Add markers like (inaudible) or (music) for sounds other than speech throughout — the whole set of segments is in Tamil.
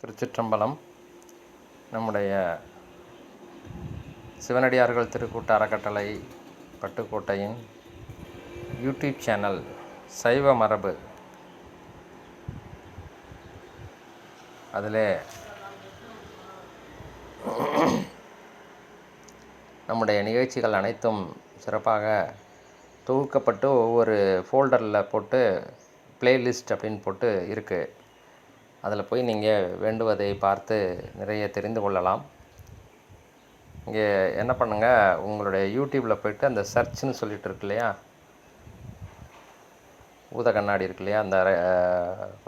திருச்சிற்றம்பலம் நம்முடைய சிவனடியார்கள் திருக்கூட்ட அறக்கட்டளை பட்டுக்கோட்டையின் யூடியூப் சேனல் சைவ மரபு. அதில் நம்முடைய நிகழ்ச்சிகள் அனைத்தும் சிறப்பாக தொகுக்கப்பட்டு ஒவ்வொரு ஃபோல்டரில் போட்டு பிளேலிஸ்ட் அப்படின்னு போட்டு இருக்குது அதில் போய் நீங்கள் வேண்டுவதை பார்த்து நிறைய தெரிந்து கொள்ளலாம். இங்கே என்ன பண்ணுங்கள் உங்களுடைய யூடியூப்பில் போயிட்டு அந்த சர்ச்னு சொல்லிட்டு இருக்கு இல்லையா? ஊத கண்ணாடி இருக்கு இல்லையா? அந்த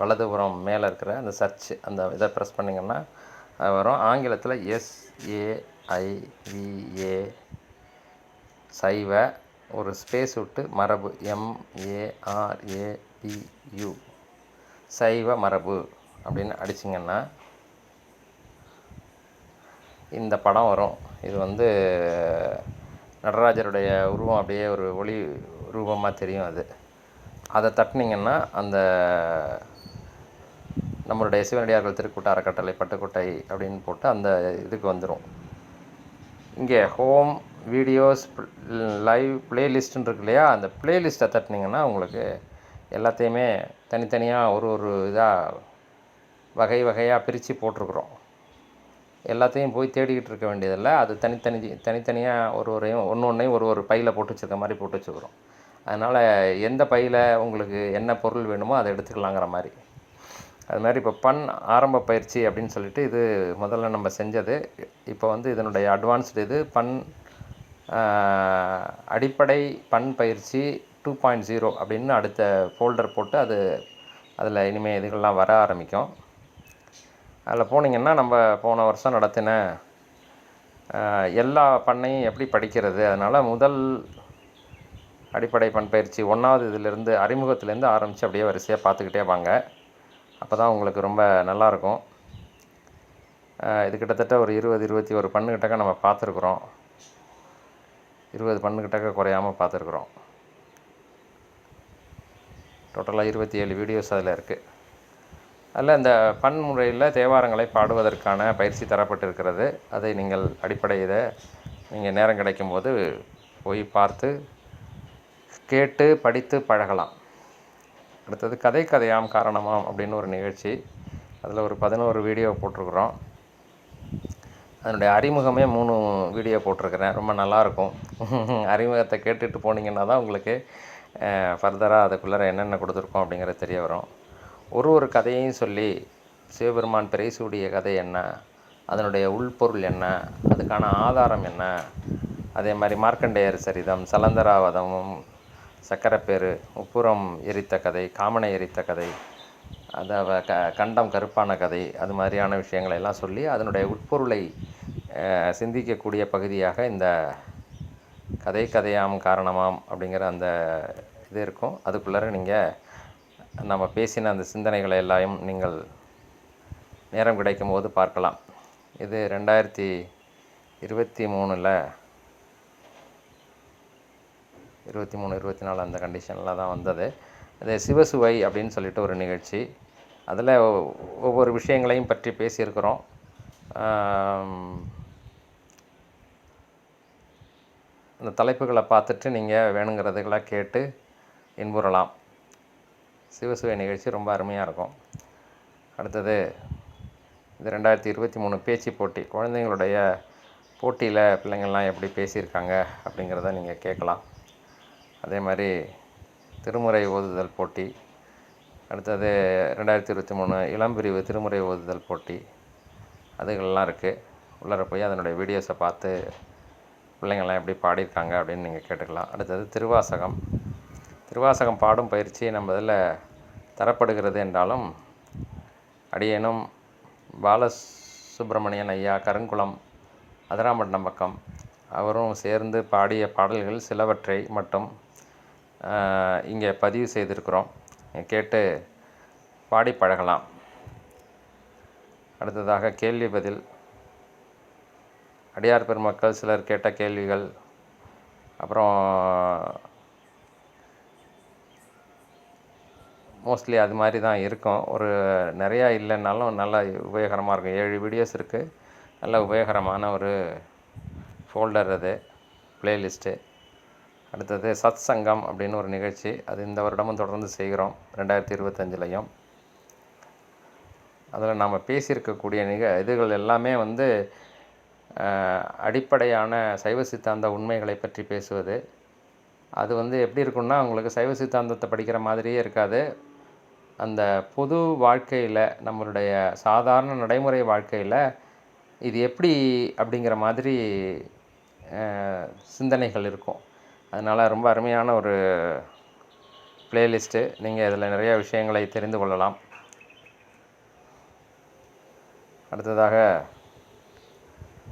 வலதுபுறம் மேலே இருக்கிற அந்த சர்ச் அந்த இதை ப்ரெஸ் பண்ணிங்கன்னா அது வரும். ஆங்கிலத்தில் எஸ்ஏஐவிஏ சைவ ஒரு ஸ்பேஸ் விட்டு மரபு எம்ஏஆர்ஏபியு சைவ மரபு. அப்படின்னு அடிச்சிங்கன்னா இந்த படம் வரும். இது வந்து நடராஜருடைய உருவம் அப்படியே ஒரு ஒளி ரூபமாக தெரியும் அது. அதை தட்டினீங்கன்னா அந்த நம்மளுடைய சிவனடியார்கள் திருக்கூட்ட அறக்கட்டளை பட்டுக்கோட்டை அப்படின்னு போட்டு அந்த இதுக்கு வந்துடும் இங்கே ஹோம் வீடியோஸ் லைவ் பிளேலிஸ்ட்டுன்னு இருக்கு இல்லையா? அந்த பிளேலிஸ்ட்டை தட்டினீங்கன்னா உங்களுக்கு எல்லாத்தையுமே தனித்தனியாக ஒரு ஒரு இதாக வகை வகையாக பிரித்து போட்டிருக்குறோம். எல்லாத்தையும் போய் தேடிக்கிட்டு இருக்க வேண்டியதில்லை. அது தனித்தனி தனித்தனியாக ஒரு ஒரையும் ஒன்று ஒன்றையும் ஒரு ஒரு பையில் போட்டு வச்சுருக்க மாதிரி போட்டு வச்சுக்கிறோம் அதனால் எந்த பையில் உங்களுக்கு என்ன பொருள் வேணுமோ அதை எடுத்துக்கலாங்கிற மாதிரி. அது மாதிரி இப்போ பண் ஆரம்ப பயிற்சி அப்படின்னு சொல்லிட்டு இது முதல்ல நம்ம செஞ்சது. இப்போ வந்து இதனுடைய அட்வான்ஸ்டு இது பண் அடிப்படை பண் பயிற்சி டூ பாயிண்ட் ஜீரோ அப்படின்னு அடுத்த ஃபோல்டர் போட்டு அது அதில் இனிமேல் இதுகள்லாம் வர ஆரம்பிக்கும். அதில் போனீங்கன்னா நம்ம போன வருஷம் நடத்தின எல்லா பண்ணையும் எப்படி படிக்கிறது? அதனால் முதல் அடிப்படை பண் பயிற்சி ஒன்றாவது இதிலேருந்து அறிமுகத்துலேருந்து ஆரம்பித்து அப்படியே வரிசையாக பார்த்துக்கிட்டே வாங்க. அப்போ தான் உங்களுக்கு ரொம்ப நல்லாயிருக்கும். இது கிட்டத்தட்ட ஒரு இருபது இருபத்தி ஒரு பண்ணுக்கிட்டக்க நம்ம பார்த்துருக்குறோம். இருபது பண்ணுக்கிட்டக்க குறையாமல் பார்த்துருக்குறோம். டோட்டலாக இருபத்தி ஏழு வீடியோஸ் அதில் இருக்குது அதில் இந்த பன்முறையில் தேவாரங்களை பாடுவதற்கான பயிற்சி தரப்பட்டிருக்கிறது. அதை நீங்கள் அடிப்படை இதை நீங்கள் நேரம் கிடைக்கும்போது போய் பார்த்து கேட்டு படித்து பழகலாம். அடுத்தது கதை கதையாம் காரணமாம் அப்படின்னு ஒரு நிகழ்ச்சி. அதில் ஒரு பதினோரு வீடியோ போட்டிருக்குறோம். அதனுடைய அறிமுகமே மூணு வீடியோ போட்டிருக்கிறேன். ரொம்ப நல்லாயிருக்கும். (laughs) அறிமுகத்தை கேட்டுட்டு போனீங்கன்னா தான் உங்களுக்கு ஃபர்தராக அதுக்குள்ளே என்னென்ன கொடுத்துருக்கோம் அப்படிங்கிறது தெரிய வரும். ஒரு ஒரு கதையையும் சொல்லி சிவபெருமான் பிறைசூடிய கதை என்ன? அதனுடைய உள்பொருள் என்ன? அதுக்கான ஆதாரம் என்ன? அதே மாதிரி மார்க்கண்டேயர் சரிதம் சலந்தராவதமும் சக்கரப்பேரு உப்புரம் எரித்த கதை காமனை எரித்த கதை அதை க கண்டம் கருப்பான கதை அது மாதிரியான விஷயங்களை எல்லாம் சொல்லி அதனுடைய உட்பொருளை சிந்திக்கக்கூடிய பகுதியாக இந்த கதை கதையாம் காரணமாம் அப்படிங்கிற அந்த இது இருக்கும். அதுக்குள்ளார நீங்கள் நம்ம பேசின அந்த சிந்தனைகளை எல்லாம் நீங்கள் நேரம் கிடைக்கும் போது பார்க்கலாம். இது ரெண்டாயிரத்தி இருபத்தி மூணில் இருபத்தி மூணு இருபத்தி நாலு அந்த கண்டிஷனில் தான் வந்தது. அது சிவசுவை அப்படின்னு சொல்லிட்டு ஒரு நிகழ்ச்சி. அதில் ஒவ்வொரு விஷயங்களையும் பற்றி பேசியிருக்கிறோம். அந்த தலைப்புகளை பார்த்துட்டு நீங்கள் வேணுங்கிறதுகளை கேட்டு இன்புறலாம். சிவசுவை நிகழ்ச்சி ரொம்ப அருமையாக இருக்கும். அடுத்தது இது ரெண்டாயிரத்தி இருபத்தி மூணு பேச்சு போட்டி குழந்தைங்களுடைய போட்டியில் பிள்ளைங்கள்லாம் எப்படி பேசியிருக்காங்க அப்படிங்கிறத நீங்கள் கேட்கலாம். அதே மாதிரி திருமுறை ஓதுதல் போட்டி அடுத்தது ரெண்டாயிரத்தி இருபத்தி மூணு இளம்பிரிவு திருமுறை ஓதுதல் போட்டி அதுகள்லாம் இருக்குது உள்ளார போய் அதனுடைய வீடியோஸை பார்த்து பிள்ளைங்கள்லாம் எப்படி பாடியிருக்காங்க அப்படின்னு நீங்கள் கேட்டுக்கலாம். அடுத்தது திருவாசகம். திருவாசகம் பாடும் பயிற்சி நம்ம இதில் தரப்படுகிறது என்றாலும் அடியேனும் பாலசுப்ரமணியன் ஐயா கருங்குளம் அதிராம்பட்டினம் பக்கம் அவரும் சேர்ந்து பாடிய பாடல்கள் சிலவற்றை மட்டும் இங்கே பதிவு செய்திருக்கிறோம். கேட்டு பாடி பழகலாம். அடுத்ததாக கேள்வி பதில். அடியார் பெருமக்கள் சிலர் கேட்ட கேள்விகள் அப்புறம் மோஸ்ட்லி அது மாதிரி தான் இருக்கும். ஒரு நிறையா இல்லைன்னாலும் நல்லா உபயோகரமாக இருக்கும். ஏழு வீடியோஸ் இருக்குது நல்ல உபயோகரமான ஒரு ஃபோல்டர் அது ப்ளேலிஸ்ட்டு அடுத்தது சத் சங்கம் அப்படின்னு ஒரு நிகழ்ச்சி. அது இந்த வருடமும் தொடர்ந்து செய்கிறோம். ரெண்டாயிரத்தி இருபத்தஞ்சிலையும். அதில் நாம் பேசியிருக்கக்கூடிய நிக இதுகள் எல்லாமே வந்து அடிப்படையான சைவ சித்தாந்த உண்மைகளை பற்றி பேசுவது. அது வந்து எப்படி இருக்கும்னா உங்களுக்கு சைவ சித்தாந்தத்தை படிக்கிற மாதிரியே இருக்காது. அந்த பொது வாழ்க்கையில் நம்மளுடைய சாதாரண நடைமுறை வாழ்க்கையில் இது எப்படி அப்படிங்கிற மாதிரி சிந்தனைகள் இருக்கும். அதனால் ரொம்ப அருமையான ஒரு பிளேலிஸ்ட்டு. நீங்கள் இதில் நிறைய விஷயங்களை தெரிந்து கொள்ளலாம். அடுத்ததாக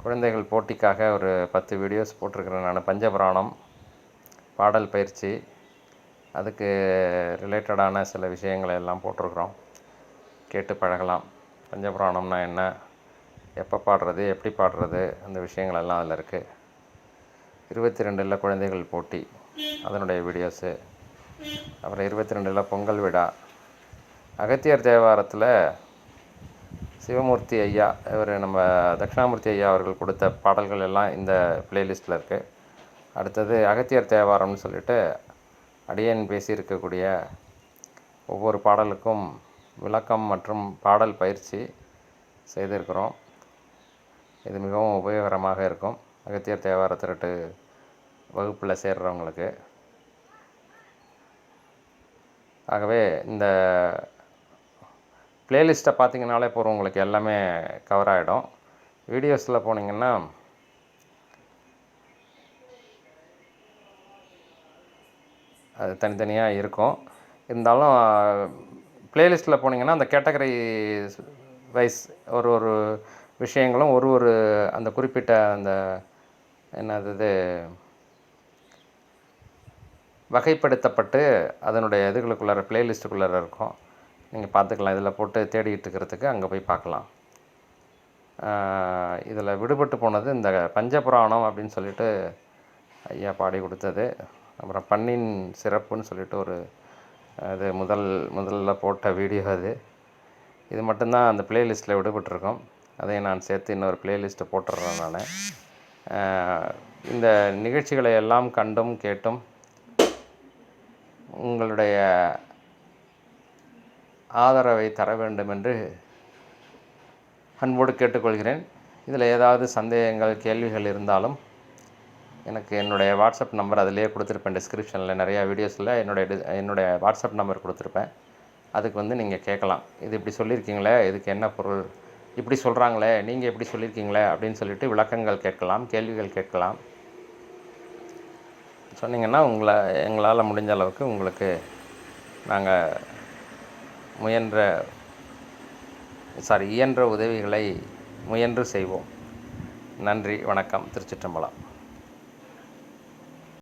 குழந்தைகள் போட்டிக்காக ஒரு பத்து வீடியோஸ் போட்டிருக்கிறேன் நான். பஞ்சபுராணம் பாடல் பயிற்சி. அதுக்கு ரிலேட்டடான சில விஷயங்களை எல்லாம் போட்டிருக்கிறோம். கேட்டு பழகலாம். பஞ்சபுராணம்னா என்ன? எப்போ பாடுறது? எப்படி பாடுறது? அந்த விஷயங்கள் எல்லாம் அதில் இருக்குது இருபத்தி ரெண்டில் குழந்தைகள் போட்டி. அதனுடைய வீடியோஸு அப்புறம் இருபத்தி ரெண்டில் பொங்கல் விழா. அகத்தியர் தேவாரத்தில் சிவமூர்த்தி ஐயா இவர் நம்ம தட்சிணாமூர்த்தி ஐயா அவர்கள் கொடுத்த பாடல்கள் எல்லாம் இந்த பிளேலிஸ்ட்டில் இருக்குது அடுத்தது அகத்தியர் தேவாரம்னு சொல்லிட்டு அடியன் பேசியிருக்கக்கூடிய ஒவ்வொரு பாடலுக்கும் விளக்கம் மற்றும் பாடல் பயிற்சி செய்திருக்கிறோம். இது மிகவும் உபயோகரமாக இருக்கும். அகத்தியர் தேவார திரட்டு வகுப்பில் சேர்கிறவங்களுக்கு ஆகவே இந்த பிளேலிஸ்ட்டை பார்த்தீங்கனாலே போகிற உங்களுக்கு எல்லாமே கவர் ஆகிடும் வீடியோஸில் போனீங்கன்னா அது தனித்தனியாக இருக்கும். இருந்தாலும் பிளேலிஸ்ட்டில் போனீங்கன்னா அந்த கேட்டகரி வைஸ் ஒரு ஒரு விஷயங்களும் ஒரு ஒரு அந்த குறிப்பிட்ட அந்த என்னது இது வகைப்படுத்தப்பட்டு அதனுடைய இதுகளுக்குள்ளார பிளேலிஸ்ட்டுக்குள்ளார இருக்கும். நீங்கள் பார்த்துக்கலாம். இதில் போட்டு தேடிக்கிட்டு இருக்கிறதுக்கு அங்கே போய் பார்க்கலாம். இதில் விடுபட்டு போனது இந்த பஞ்சபுராணம் அப்படின்னு சொல்லிட்டு ஐயா பாடி கொடுத்தது. அப்புறம் பண்ணின் சிறப்புன்னு சொல்லிட்டு ஒரு அது முதல் முதல்ல போட்ட வீடியோ அது. இது மட்டும்தான் அந்த பிளேலிஸ்ட்டில் விடுபட்டிருக்கும். அதையும் நான் சேர்த்து இன்னொரு பிளேலிஸ்ட்டை போட்டுடுறேன் நான். இந்த நிகழ்ச்சிகளை எல்லாம் கண்டும் கேட்டும். உங்களுடைய ஆதரவை தர வேண்டும் என்று அன்போடு கேட்டுக்கொள்கிறேன். இதில் ஏதாவது சந்தேகங்கள் கேள்விகள் இருந்தாலும் எனக்கு என்னுடைய வாட்ஸ்அப் நம்பர் அதிலேயே கொடுத்துருப்பேன் டிஸ்கிரிப்ஷனில் நிறையா வீடியோஸில் என்னுடைய டி என்னுடைய வாட்ஸ்அப் நம்பர் கொடுத்துருப்பேன். அதுக்கு வந்து நீங்கள் கேட்கலாம். இது இப்படி சொல்லியிருக்கீங்களே இதுக்கு என்ன பொருள்? இப்படி சொல்கிறாங்களே நீங்கள் எப்படி சொல்லியிருக்கீங்களே அப்படின்னு சொல்லிட்டு விளக்கங்கள் கேட்கலாம் கேள்விகள் கேட்கலாம். சொன்னீங்கன்னா உங்களை எங்களால் முடிஞ்ச அளவுக்கு உங்களுக்கு நாங்கள் முயன்ற சாரி இயன்ற உதவிகளை முயன்று செய்வோம். நன்றி வணக்கம். திருச்சிற்றம்பலம்.